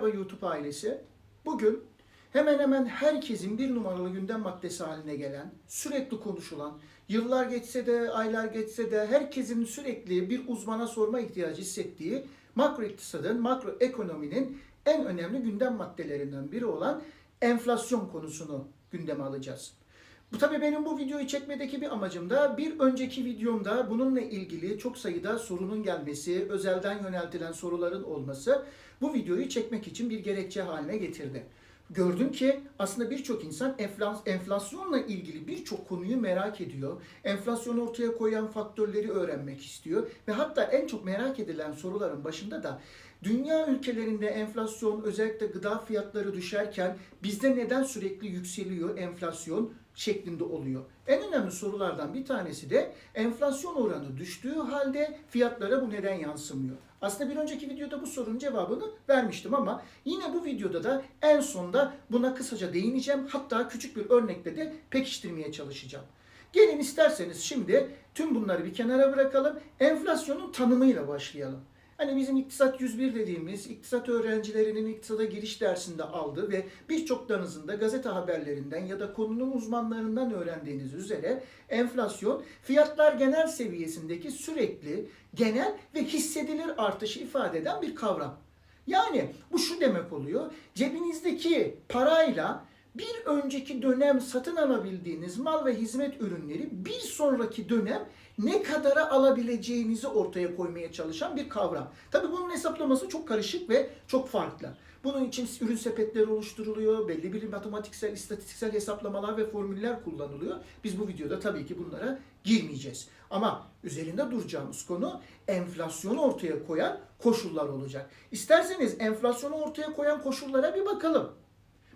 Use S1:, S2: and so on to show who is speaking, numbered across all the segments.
S1: Merhaba YouTube ailesi. Bugün hemen hemen herkesin bir numaralı gündem maddesi haline gelen, sürekli konuşulan, yıllar geçse de, aylar geçse de herkesin sürekli bir uzmana sorma ihtiyacı hissettiği makro iktisadın, makro ekonominin en önemli gündem maddelerinden biri olan enflasyon konusunu gündeme alacağız. Bu tabii benim bu videoyu çekmedeki bir amacım da bir önceki videomda bununla ilgili çok sayıda sorunun gelmesi, özelden yöneltilen soruların olması bu videoyu çekmek için bir gerekçe haline getirdi. Gördüm ki aslında birçok insan enflas- enflasyonla ilgili birçok konuyu merak ediyor. Enflasyonu ortaya koyan faktörleri öğrenmek istiyor ve hatta en çok merak edilen soruların başında da dünya ülkelerinde enflasyon özellikle gıda fiyatları düşerken bizde neden sürekli yükseliyor enflasyon şeklinde oluyor. En önemli sorulardan bir tanesi de enflasyon oranı düştüğü halde fiyatlara bu neden yansımıyor? Aslında bir önceki videoda bu sorunun cevabını vermiştim ama yine bu videoda da en sonda buna kısaca değineceğim. Hatta küçük bir örnekle de pekiştirmeye çalışacağım. Gelin isterseniz şimdi tüm bunları bir kenara bırakalım. Enflasyonun tanımıyla başlayalım. Hani bizim İktisat 101 dediğimiz iktisat öğrencilerinin iktisada giriş dersinde aldığı ve birçoklarınızın da gazete haberlerinden ya da konunun uzmanlarından öğrendiğiniz üzere enflasyon fiyatlar genel seviyesindeki sürekli genel ve hissedilir artışı ifade eden bir kavram. Yani bu şu demek oluyor. Cebinizdeki parayla bir önceki dönem satın alabildiğiniz mal ve hizmet ürünleri bir sonraki dönem ne kadara alabileceğinizi ortaya koymaya çalışan bir kavram. Tabii bunun hesaplaması çok karışık ve çok farklı. Bunun için ürün sepetleri oluşturuluyor, belli bir matematiksel, istatistiksel hesaplamalar ve formüller kullanılıyor. Biz bu videoda tabii ki bunlara girmeyeceğiz. Ama üzerinde duracağımız konu enflasyonu ortaya koyan koşullar olacak. İsterseniz enflasyonu ortaya koyan koşullara bir bakalım.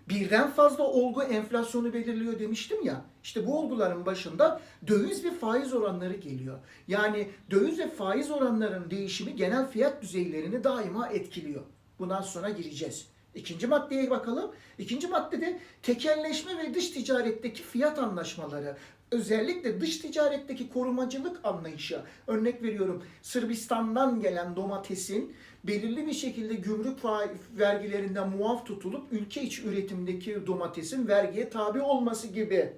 S1: Birden fazla olgu enflasyonu belirliyor demiştim ya. İşte bu olguların başında döviz ve faiz oranları geliyor. Yani döviz ve faiz oranlarının değişimi genel fiyat düzeylerini daima etkiliyor. Bundan sonra gireceğiz. İkinci maddeye bakalım. İkinci maddede tekelleşme ve dış ticaretteki fiyat anlaşmaları. Özellikle dış ticaretteki korumacılık anlayışı. Örnek veriyorum Sırbistan'dan gelen domatesin belirli bir şekilde gümrük vergilerinden muaf tutulup ülke içi üretimdeki domatesin vergiye tabi olması gibi.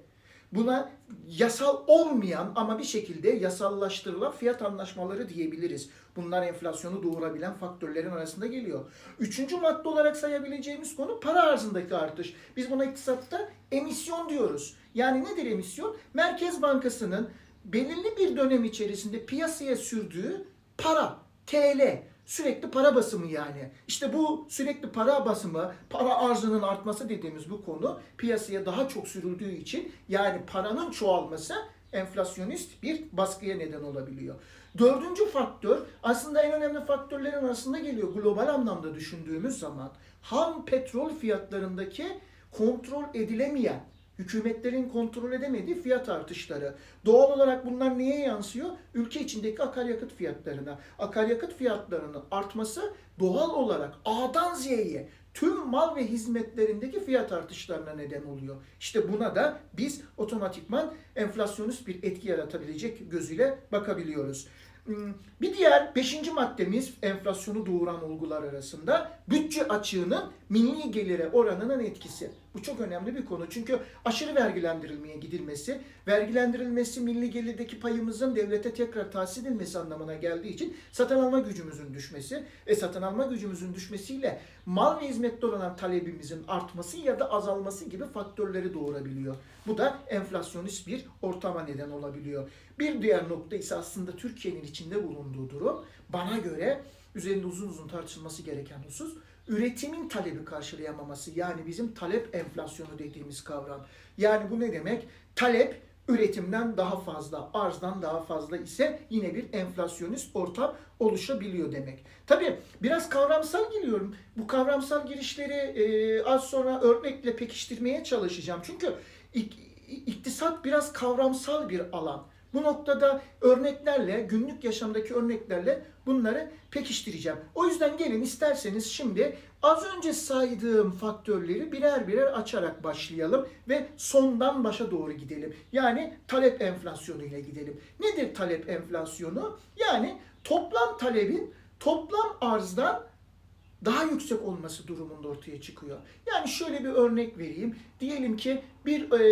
S1: Buna yasal olmayan ama bir şekilde yasallaştırılan fiyat anlaşmaları diyebiliriz. Bunlar enflasyonu doğurabilen faktörlerin arasında geliyor. Üçüncü madde olarak sayabileceğimiz konu para arzındaki artış. Biz buna iktisatta emisyon diyoruz. Yani nedir emisyon? Merkez Bankası'nın belirli bir dönem içerisinde piyasaya sürdüğü para, TL, sürekli para basımı yani. İşte bu sürekli para basımı, para arzının artması dediğimiz bu konu piyasaya daha çok sürüldüğü için yani paranın çoğalması enflasyonist bir baskıya neden olabiliyor. Dördüncü faktör aslında en önemli faktörlerin arasında geliyor global anlamda düşündüğümüz zaman. Ham petrol fiyatlarındaki kontrol edilemeyen hükümetlerin kontrol edemediği fiyat artışları. Doğal olarak bunlar neye yansıyor? Ülke içindeki akaryakıt fiyatlarına. Akaryakıt fiyatlarının artması doğal olarak A'dan Z'ye tüm mal ve hizmetlerindeki fiyat artışlarına neden oluyor. İşte buna da biz otomatikman enflasyonist bir etki yaratabilecek gözüyle bakabiliyoruz. Hmm, Bir diğer beşinci maddemiz enflasyonu doğuran olgular arasında bütçe açığının milli gelire oranının etkisi. Bu çok önemli bir konu çünkü aşırı vergilendirilmeye gidilmesi, vergilendirilmesi milli gelirdeki payımızın devlete tekrar tahsil edilmesi anlamına geldiği için satın alma gücümüzün düşmesi, e satın alma gücümüzün düşmesiyle mal ve hizmette olan talebimizin artması ya da azalması gibi faktörleri doğurabiliyor. Bu da enflasyonist bir ortama neden olabiliyor. Bir diğer nokta ise aslında Türkiye'nin içinde bulunduğu durum bana göre üzerinde uzun uzun tartışılması gereken husus üretimin talebi karşılayamaması yani bizim talep enflasyonu dediğimiz kavram. Yani bu ne demek? Talep üretimden daha fazla, arzdan daha fazla ise yine bir enflasyonist ortam oluşabiliyor demek. Tabii biraz kavramsal geliyorum. Bu kavramsal girişleri e, az sonra örnekle pekiştirmeye çalışacağım. Çünkü ik- iktisat biraz kavramsal bir alan. Bu noktada örneklerle, günlük yaşamdaki örneklerle bunları pekiştireceğim. O yüzden gelin isterseniz şimdi az önce saydığım faktörleri birer birer açarak başlayalım ve sondan başa doğru gidelim. Yani talep enflasyonu ile gidelim. Nedir talep enflasyonu? Yani toplam talebin toplam arzdan daha yüksek olması durumunda ortaya çıkıyor. Yani şöyle bir örnek vereyim. Diyelim ki bir e,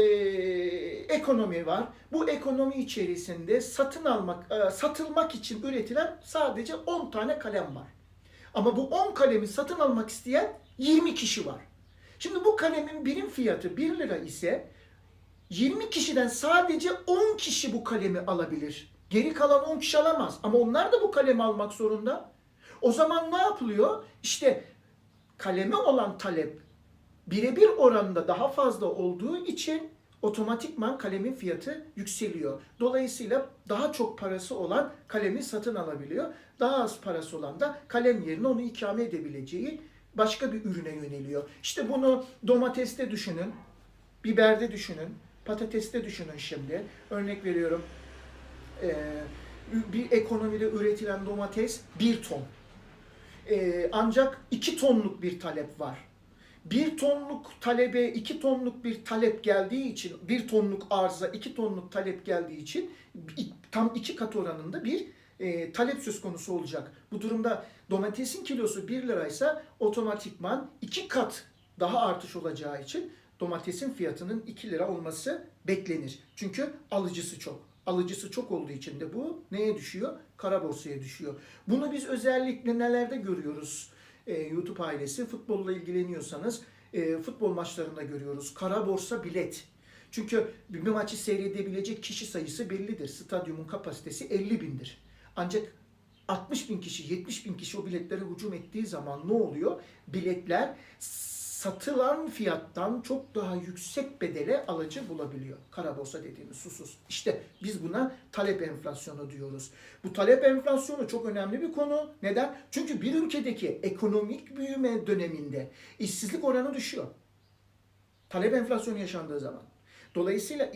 S1: ekonomi var. Bu ekonomi içerisinde satın almak, e, satılmak için üretilen sadece 10 tane kalem var. Ama bu 10 kalemi satın almak isteyen 20 kişi var. Şimdi bu kalemin birim fiyatı 1 lira ise 20 kişiden sadece 10 kişi bu kalemi alabilir. Geri kalan 10 kişi alamaz. Ama onlar da bu kalemi almak zorunda. O zaman ne yapılıyor? İşte kaleme olan talep birebir oranında daha fazla olduğu için otomatikman kalemin fiyatı yükseliyor. Dolayısıyla daha çok parası olan kalemi satın alabiliyor. Daha az parası olan da kalem yerine onu ikame edebileceği başka bir ürüne yöneliyor. İşte bunu domateste düşünün, biberde düşünün, patateste düşünün şimdi. Örnek veriyorum. Ee, bir ekonomide üretilen domates 1 ton. Ee, ancak 2 tonluk bir talep var. 1 tonluk talebe 2 tonluk bir talep geldiği için 1 tonluk arıza 2 tonluk talep geldiği için tam 2 kat oranında bir e, talep söz konusu olacak. Bu durumda domatesin kilosu 1 liraysa otomatikman 2 kat daha artış olacağı için domatesin fiyatının 2 lira olması beklenir. Çünkü alıcısı çok. Alıcısı çok olduğu için de bu neye düşüyor? Kara borsaya düşüyor. Bunu biz özellikle nelerde görüyoruz? Ee, YouTube ailesi futbolla ilgileniyorsanız e, futbol maçlarında görüyoruz. Kara borsa bilet. Çünkü bir maçı seyredebilecek kişi sayısı bellidir. Stadyumun kapasitesi 50 bindir. Ancak 60 bin kişi, 70 bin kişi o biletlere hücum ettiği zaman ne oluyor? Biletler satılan fiyattan çok daha yüksek bedele alıcı bulabiliyor. Kara borsa dediğimiz susuz. İşte biz buna talep enflasyonu diyoruz. Bu talep enflasyonu çok önemli bir konu. Neden? Çünkü bir ülkedeki ekonomik büyüme döneminde işsizlik oranı düşüyor. Talep enflasyonu yaşandığı zaman. Dolayısıyla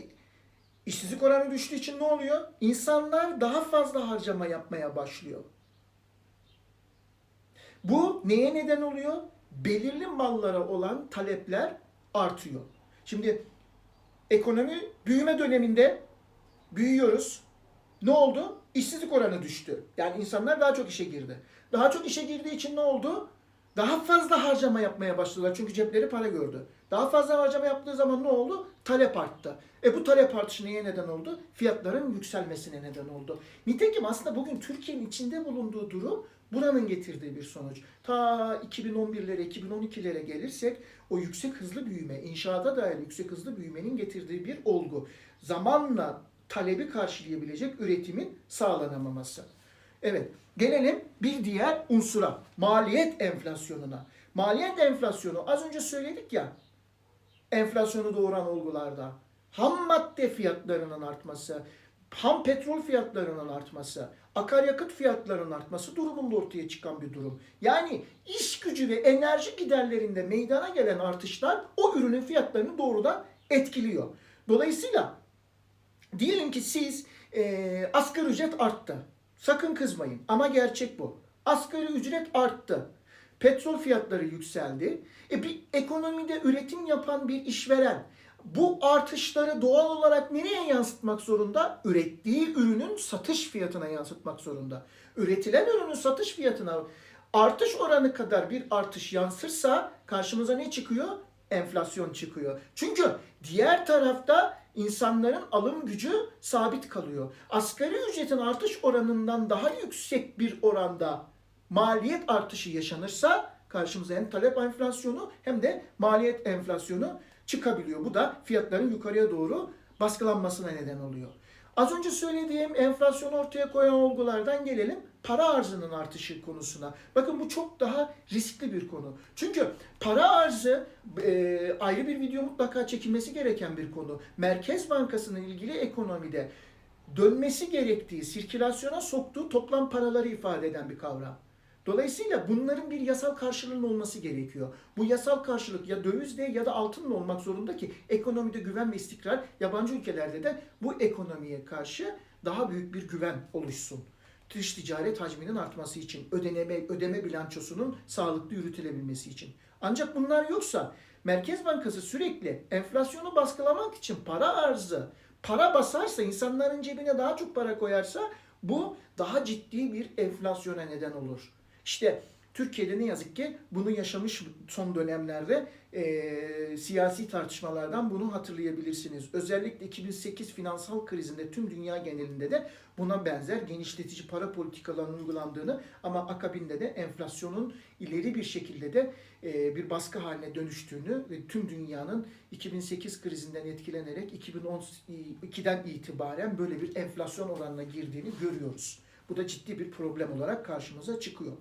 S1: işsizlik oranı düştüğü için ne oluyor? İnsanlar daha fazla harcama yapmaya başlıyor. Bu neye neden oluyor? Belirli mallara olan talepler artıyor. Şimdi ekonomi büyüme döneminde büyüyoruz. Ne oldu? İşsizlik oranı düştü. Yani insanlar daha çok işe girdi. Daha çok işe girdiği için ne oldu? Daha fazla harcama yapmaya başladılar. Çünkü cepleri para gördü. Daha fazla harcama yaptığı zaman ne oldu? Talep arttı. E bu talep artışı neye neden oldu? Fiyatların yükselmesine neden oldu. Nitekim aslında bugün Türkiye'nin içinde bulunduğu durum buranın getirdiği bir sonuç. Ta 2011'lere, 2012'lere gelirsek o yüksek hızlı büyüme, inşaata dair yüksek hızlı büyümenin getirdiği bir olgu. Zamanla talebi karşılayabilecek üretimin sağlanamaması. Evet, gelelim bir diğer unsura, maliyet enflasyonuna. Maliyet enflasyonu az önce söyledik ya, enflasyonu doğuran olgularda ham madde fiyatlarının artması, ham petrol fiyatlarının artması, akaryakıt fiyatlarının artması durumunda ortaya çıkan bir durum. Yani iş gücü ve enerji giderlerinde meydana gelen artışlar o ürünün fiyatlarını doğrudan etkiliyor. Dolayısıyla diyelim ki siz e, asgari ücret arttı. Sakın kızmayın ama gerçek bu. Asgari ücret arttı. Petrol fiyatları yükseldi. E bir ekonomide üretim yapan bir işveren bu artışları doğal olarak nereye yansıtmak zorunda? Ürettiği ürünün satış fiyatına yansıtmak zorunda. Üretilen ürünün satış fiyatına artış oranı kadar bir artış yansırsa karşımıza ne çıkıyor? Enflasyon çıkıyor. Çünkü diğer tarafta insanların alım gücü sabit kalıyor. Asgari ücretin artış oranından daha yüksek bir oranda maliyet artışı yaşanırsa karşımıza hem talep enflasyonu hem de maliyet enflasyonu çıkabiliyor. Bu da fiyatların yukarıya doğru baskılanmasına neden oluyor. Az önce söylediğim enflasyonu ortaya koyan olgulardan gelelim para arzının artışı konusuna. Bakın bu çok daha riskli bir konu. Çünkü para arzı e, ayrı bir video mutlaka çekilmesi gereken bir konu. Merkez Bankası'nın ilgili ekonomide dönmesi gerektiği, sirkülasyona soktuğu toplam paraları ifade eden bir kavram. Dolayısıyla bunların bir yasal karşılığının olması gerekiyor. Bu yasal karşılık ya dövizle ya da altınla olmak zorunda ki ekonomide güven ve istikrar yabancı ülkelerde de bu ekonomiye karşı daha büyük bir güven oluşsun. Dış ticaret hacminin artması için, ödeme, ödeme bilançosunun sağlıklı yürütülebilmesi için. Ancak bunlar yoksa Merkez Bankası sürekli enflasyonu baskılamak için para arzı, para basarsa, insanların cebine daha çok para koyarsa bu daha ciddi bir enflasyona neden olur. İşte Türkiye'de ne yazık ki bunu yaşamış son dönemlerde e, siyasi tartışmalardan bunu hatırlayabilirsiniz. Özellikle 2008 finansal krizinde tüm dünya genelinde de buna benzer genişletici para politikalarının uygulandığını ama akabinde de enflasyonun ileri bir şekilde de e, bir baskı haline dönüştüğünü ve tüm dünyanın 2008 krizinden etkilenerek 2012'den itibaren böyle bir enflasyon oranına girdiğini görüyoruz. Bu da ciddi bir problem olarak karşımıza çıkıyor.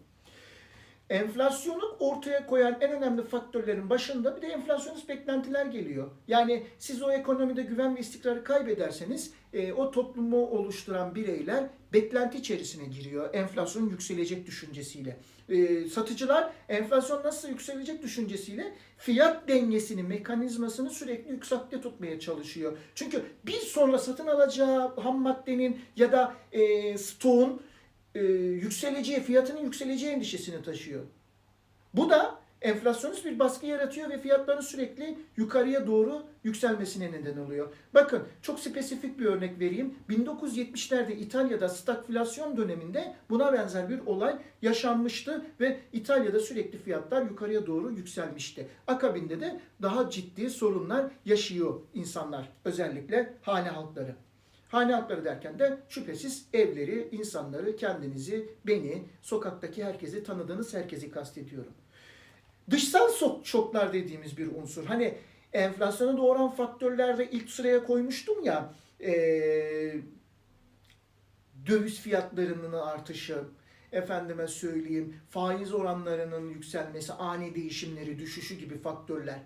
S1: Enflasyonu ortaya koyan en önemli faktörlerin başında bir de enflasyonist beklentiler geliyor. Yani siz o ekonomide güven ve istikrarı kaybederseniz e, o toplumu oluşturan bireyler beklenti içerisine giriyor. Enflasyon yükselecek düşüncesiyle. E, satıcılar enflasyon nasıl yükselecek düşüncesiyle fiyat dengesini, mekanizmasını sürekli yüksekte tutmaya çalışıyor. Çünkü bir sonra satın alacağı ham maddenin ya da e, stoğun e, yükseleceği, fiyatının yükseleceği endişesini taşıyor. Bu da enflasyonist bir baskı yaratıyor ve fiyatların sürekli yukarıya doğru yükselmesine neden oluyor. Bakın çok spesifik bir örnek vereyim. 1970'lerde İtalya'da stagflasyon döneminde buna benzer bir olay yaşanmıştı ve İtalya'da sürekli fiyatlar yukarıya doğru yükselmişti. Akabinde de daha ciddi sorunlar yaşıyor insanlar, özellikle hane halkları. Hane halkları derken de şüphesiz evleri, insanları, kendinizi, beni, sokaktaki herkesi, tanıdığınız herkesi kastediyorum. Dışsal şok- şoklar dediğimiz bir unsur. Hani enflasyonu doğuran faktörlerde ilk sıraya koymuştum ya, eee, döviz fiyatlarının artışı, efendime söyleyeyim faiz oranlarının yükselmesi, ani değişimleri, düşüşü gibi faktörler.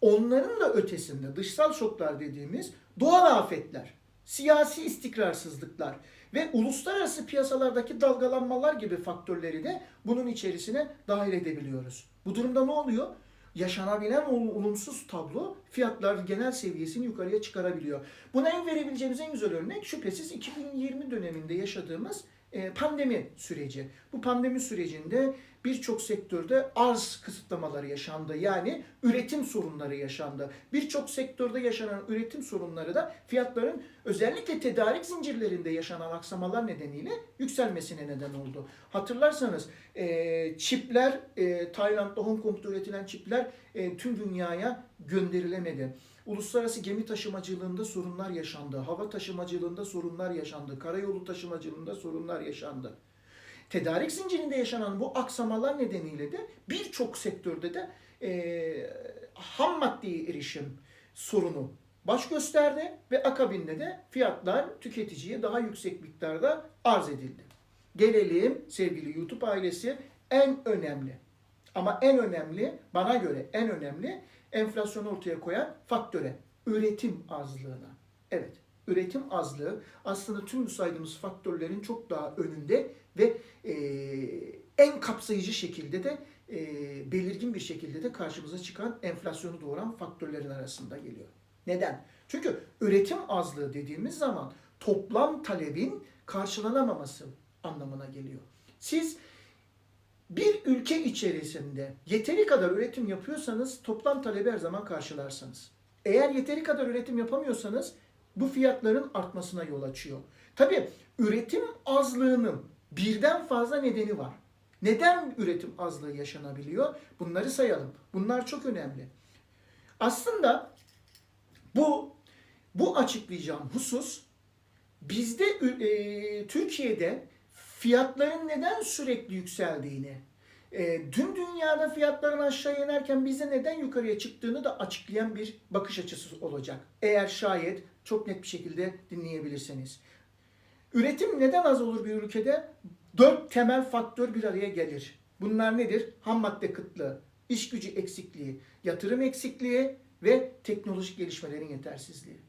S1: Onların da ötesinde dışsal şoklar dediğimiz doğal afetler, siyasi istikrarsızlıklar ve uluslararası piyasalardaki dalgalanmalar gibi faktörleri de bunun içerisine dahil edebiliyoruz. Bu durumda ne oluyor? Yaşanabilen olumsuz tablo fiyatlar genel seviyesini yukarıya çıkarabiliyor. Buna en verebileceğimiz en güzel örnek şüphesiz 2020 döneminde yaşadığımız pandemi süreci. Bu pandemi sürecinde birçok sektörde arz kısıtlamaları yaşandı. Yani üretim sorunları yaşandı. Birçok sektörde yaşanan üretim sorunları da fiyatların özellikle tedarik zincirlerinde yaşanan aksamalar nedeniyle yükselmesine neden oldu. Hatırlarsanız e, çipler, e, Tayland'da, Hong Kong'da üretilen çipler e, tüm dünyaya gönderilemedi. Uluslararası gemi taşımacılığında sorunlar yaşandı. Hava taşımacılığında sorunlar yaşandı. Karayolu taşımacılığında sorunlar yaşandı. Tedarik zincirinde yaşanan bu aksamalar nedeniyle de birçok sektörde de e, ham maddeye erişim sorunu baş gösterdi ve akabinde de fiyatlar tüketiciye daha yüksek miktarda arz edildi. Gelelim sevgili YouTube ailesi en önemli ama en önemli bana göre en önemli enflasyonu ortaya koyan faktöre üretim azlığına. Evet üretim azlığı aslında tüm saydığımız faktörlerin çok daha önünde ve e, en kapsayıcı şekilde de e, belirgin bir şekilde de karşımıza çıkan enflasyonu doğuran faktörlerin arasında geliyor. Neden? Çünkü üretim azlığı dediğimiz zaman toplam talebin karşılanamaması anlamına geliyor. Siz bir ülke içerisinde yeteri kadar üretim yapıyorsanız toplam talebi her zaman karşılarsınız. Eğer yeteri kadar üretim yapamıyorsanız bu fiyatların artmasına yol açıyor. Tabii üretim azlığının birden fazla nedeni var. Neden üretim azlığı yaşanabiliyor? Bunları sayalım. Bunlar çok önemli. Aslında bu bu açıklayacağım husus bizde e, Türkiye'de fiyatların neden sürekli yükseldiğini, e, tüm dünyada fiyatların aşağı inerken bizde neden yukarıya çıktığını da açıklayan bir bakış açısı olacak. Eğer şayet çok net bir şekilde dinleyebilirseniz. Üretim neden az olur bir ülkede? Dört temel faktör bir araya gelir. Bunlar nedir? Ham madde kıtlığı, iş gücü eksikliği, yatırım eksikliği ve teknolojik gelişmelerin yetersizliği.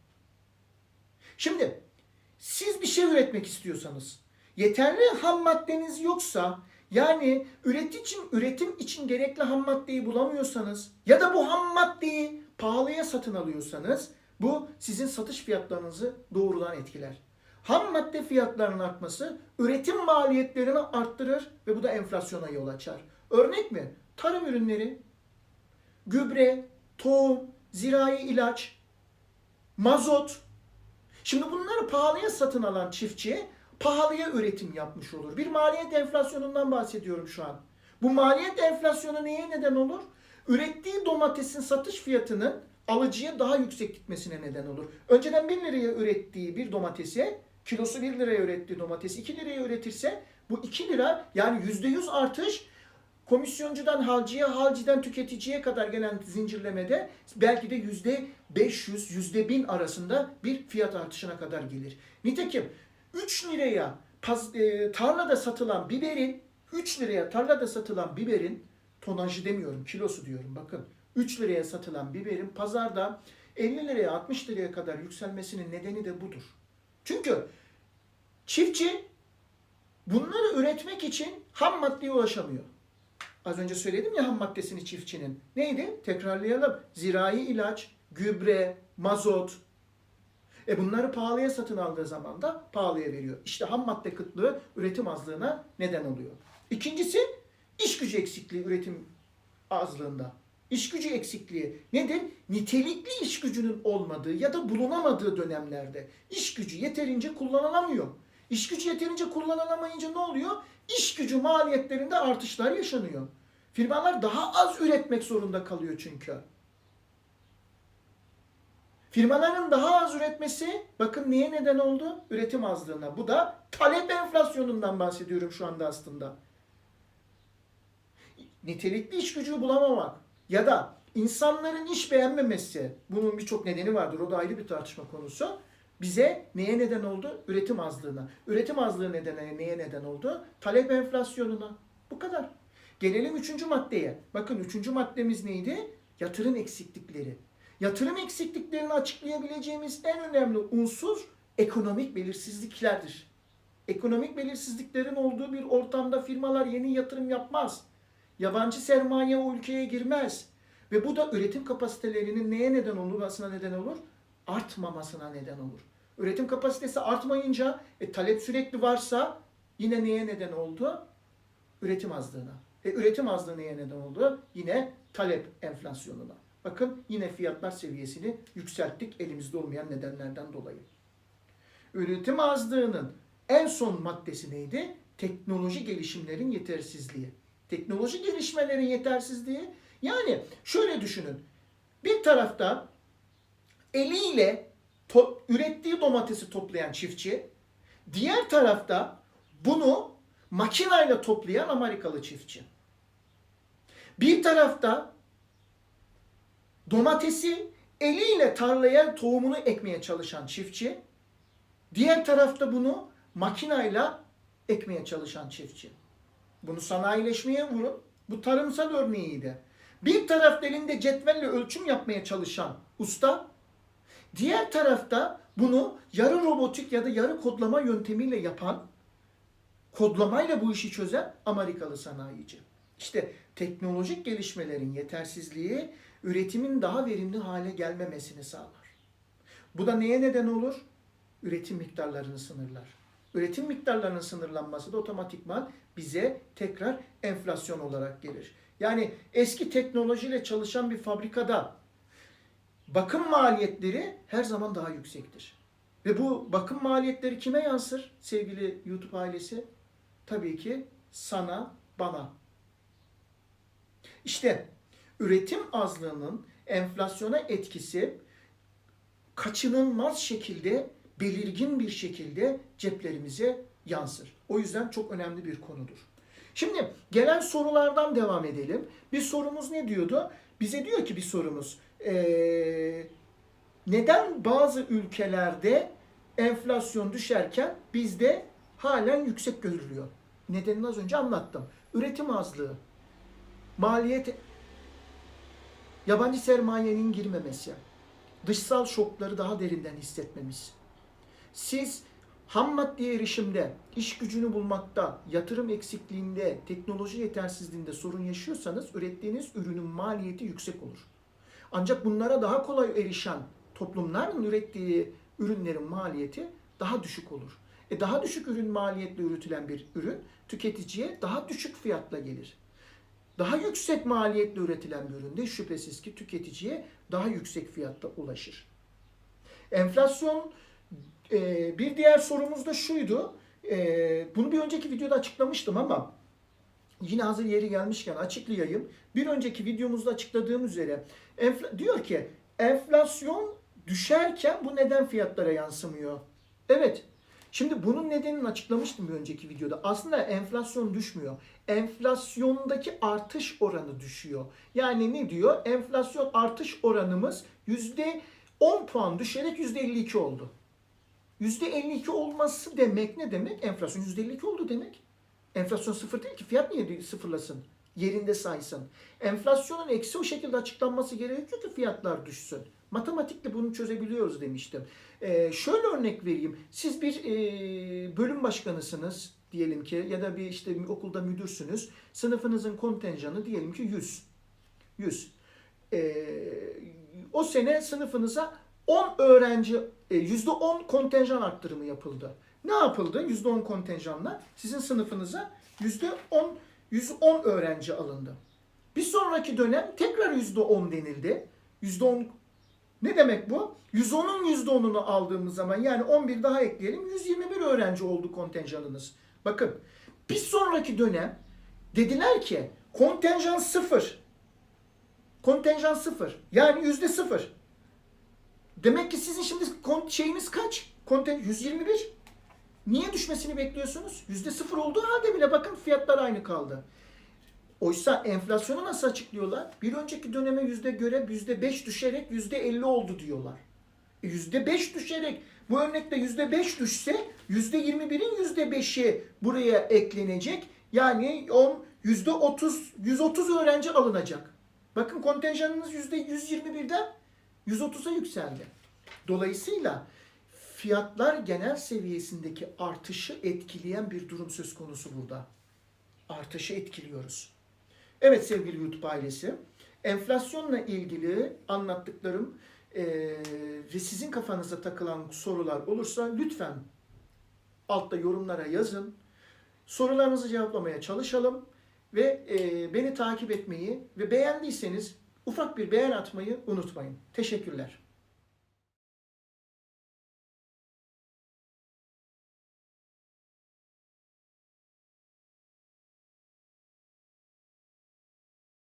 S1: Şimdi siz bir şey üretmek istiyorsanız, yeterli ham maddeniz yoksa, yani üretim üretim için gerekli ham maddeyi bulamıyorsanız ya da bu ham maddeyi pahalıya satın alıyorsanız bu sizin satış fiyatlarınızı doğrudan etkiler. Ham madde fiyatlarının artması üretim maliyetlerini arttırır ve bu da enflasyona yol açar. Örnek mi? Tarım ürünleri, gübre, tohum, zirai ilaç, mazot. Şimdi bunları pahalıya satın alan çiftçi pahalıya üretim yapmış olur. Bir maliyet enflasyonundan bahsediyorum şu an. Bu maliyet enflasyonu neye neden olur? Ürettiği domatesin satış fiyatının alıcıya daha yüksek gitmesine neden olur. Önceden 1 liraya ürettiği bir domatesi, kilosu 1 liraya ürettiği domatesi 2 liraya üretirse bu 2 lira yani %100 artış komisyoncudan halcıya, halciden tüketiciye kadar gelen zincirlemede belki de yüzde 500, yüzde 1000 arasında bir fiyat artışına kadar gelir. Nitekim 3 liraya paz, e, tarlada satılan biberin 3 liraya tarlada satılan biberin tonajı demiyorum kilosu diyorum bakın 3 liraya satılan biberin pazarda 50 liraya 60 liraya kadar yükselmesinin nedeni de budur. Çünkü çiftçi bunları üretmek için ham maddeye ulaşamıyor. Az önce söyledim ya ham maddesini çiftçinin. Neydi? Tekrarlayalım. Zirai ilaç, gübre, mazot. E bunları pahalıya satın aldığı zaman da pahalıya veriyor. İşte ham madde kıtlığı üretim azlığına neden oluyor. İkincisi iş gücü eksikliği üretim azlığında. İş gücü eksikliği nedir? Nitelikli iş gücünün olmadığı ya da bulunamadığı dönemlerde iş gücü yeterince kullanılamıyor. İş gücü yeterince kullanılamayınca ne oluyor? İş gücü maliyetlerinde artışlar yaşanıyor. Firmalar daha az üretmek zorunda kalıyor çünkü. Firmaların daha az üretmesi bakın niye neden oldu? Üretim azlığına. Bu da talep enflasyonundan bahsediyorum şu anda aslında. Nitelikli iş gücü bulamamak ya da insanların iş beğenmemesi bunun birçok nedeni vardır. O da ayrı bir tartışma konusu. Bize neye neden oldu? Üretim azlığına. Üretim azlığı nedeni neye neden oldu? Talep enflasyonuna. Bu kadar. Gelelim üçüncü maddeye. Bakın üçüncü maddemiz neydi? Yatırım eksiklikleri. Yatırım eksikliklerini açıklayabileceğimiz en önemli unsur ekonomik belirsizliklerdir. Ekonomik belirsizliklerin olduğu bir ortamda firmalar yeni yatırım yapmaz. Yabancı sermaye o ülkeye girmez. Ve bu da üretim kapasitelerinin neye neden olmasına neden olur? Artmamasına neden olur. Üretim kapasitesi artmayınca e, talep sürekli varsa yine neye neden oldu? Üretim azlığına. E, üretim azlığı neye neden oldu? Yine talep enflasyonuna. Bakın yine fiyatlar seviyesini yükselttik elimizde olmayan nedenlerden dolayı. Üretim azlığının en son maddesi neydi? Teknoloji gelişimlerin yetersizliği. Teknoloji gelişmelerin yetersizliği yani şöyle düşünün. Bir tarafta eliyle to- ürettiği domatesi toplayan çiftçi, diğer tarafta bunu makinayla toplayan Amerikalı çiftçi. Bir tarafta domatesi eliyle tarlaya tohumunu ekmeye çalışan çiftçi, diğer tarafta bunu makinayla ekmeye çalışan çiftçi. Bunu sanayileşmeye vurun. Bu tarımsal örneğiydi. Bir tarafta elinde cetvelle ölçüm yapmaya çalışan usta, diğer tarafta bunu yarı robotik ya da yarı kodlama yöntemiyle yapan, kodlamayla bu işi çözen Amerikalı sanayici. İşte teknolojik gelişmelerin yetersizliği üretimin daha verimli hale gelmemesini sağlar. Bu da neye neden olur? Üretim miktarlarını sınırlar. Üretim miktarlarının sınırlanması da otomatikman bize tekrar enflasyon olarak gelir. Yani eski teknolojiyle çalışan bir fabrikada bakım maliyetleri her zaman daha yüksektir. Ve bu bakım maliyetleri kime yansır sevgili YouTube ailesi? Tabii ki sana, bana. İşte üretim azlığının enflasyona etkisi kaçınılmaz şekilde, belirgin bir şekilde ceplerimize yansır. O yüzden çok önemli bir konudur. Şimdi gelen sorulardan devam edelim. Bir sorumuz ne diyordu? Bize diyor ki bir sorumuz. Ee, neden bazı ülkelerde enflasyon düşerken bizde halen yüksek görülüyor? Nedenini az önce anlattım. Üretim azlığı, maliyet, yabancı sermayenin girmemesi, dışsal şokları daha derinden hissetmemiz. Siz ham maddeye erişimde, iş gücünü bulmakta, yatırım eksikliğinde, teknoloji yetersizliğinde sorun yaşıyorsanız ürettiğiniz ürünün maliyeti yüksek olur. Ancak bunlara daha kolay erişen toplumların ürettiği ürünlerin maliyeti daha düşük olur. E daha düşük ürün maliyetle üretilen bir ürün tüketiciye daha düşük fiyatla gelir. Daha yüksek maliyetle üretilen bir üründe şüphesiz ki tüketiciye daha yüksek fiyatta ulaşır. Enflasyon e, bir diğer sorumuz da şuydu. E, bunu bir önceki videoda açıklamıştım ama Yine hazır yeri gelmişken açıklayayım. Bir önceki videomuzda açıkladığım üzere diyor ki enflasyon düşerken bu neden fiyatlara yansımıyor? Evet. Şimdi bunun nedenini açıklamıştım bir önceki videoda. Aslında enflasyon düşmüyor. Enflasyondaki artış oranı düşüyor. Yani ne diyor? Enflasyon artış oranımız %10 puan düşerek %52 oldu. %52 olması demek ne demek? Enflasyon %52 oldu demek. Enflasyon sıfır değil ki. Fiyat niye sıfırlasın? Yerinde saysın. Enflasyonun eksi o şekilde açıklanması gerekiyor ki fiyatlar düşsün. Matematikle bunu çözebiliyoruz demiştim. Ee, şöyle örnek vereyim. Siz bir e, bölüm başkanısınız diyelim ki ya da bir işte okulda müdürsünüz. Sınıfınızın kontenjanı diyelim ki 100. 100. Ee, o sene sınıfınıza 10 öğrenci, e, %10 kontenjan arttırımı yapıldı. Ne yapıldı? %10 kontenjanla sizin sınıfınıza %10 110 öğrenci alındı. Bir sonraki dönem tekrar %10 denildi. %10 ne demek bu? 110'un %10'unu aldığımız zaman yani 11 daha ekleyelim 121 öğrenci oldu kontenjanınız. Bakın bir sonraki dönem dediler ki kontenjan sıfır. Kontenjan sıfır. Yani yüzde sıfır. Demek ki sizin şimdi şeyiniz kaç? Konten 121. Niye düşmesini bekliyorsunuz? Yüzde sıfır olduğu halde bile bakın fiyatlar aynı kaldı. Oysa enflasyonu nasıl açıklıyorlar? Bir önceki döneme yüzde göre yüzde beş düşerek yüzde elli oldu diyorlar. E, Yüzde beş düşerek bu örnekte yüzde beş düşse yüzde yirmi birin yüzde beşi buraya eklenecek. Yani on yüzde otuz yüz otuz öğrenci alınacak. Bakın kontenjanınız yüzde yüz yirmi birden yüz otuza yükseldi. Dolayısıyla fiyatlar genel seviyesindeki artışı etkileyen bir durum söz konusu burada. Artışı etkiliyoruz. Evet sevgili YouTube ailesi, enflasyonla ilgili anlattıklarım eee, ve sizin kafanıza takılan sorular olursa lütfen altta yorumlara yazın. Sorularınızı cevaplamaya çalışalım ve eee, beni takip etmeyi ve beğendiyseniz ufak bir beğen atmayı unutmayın. Teşekkürler.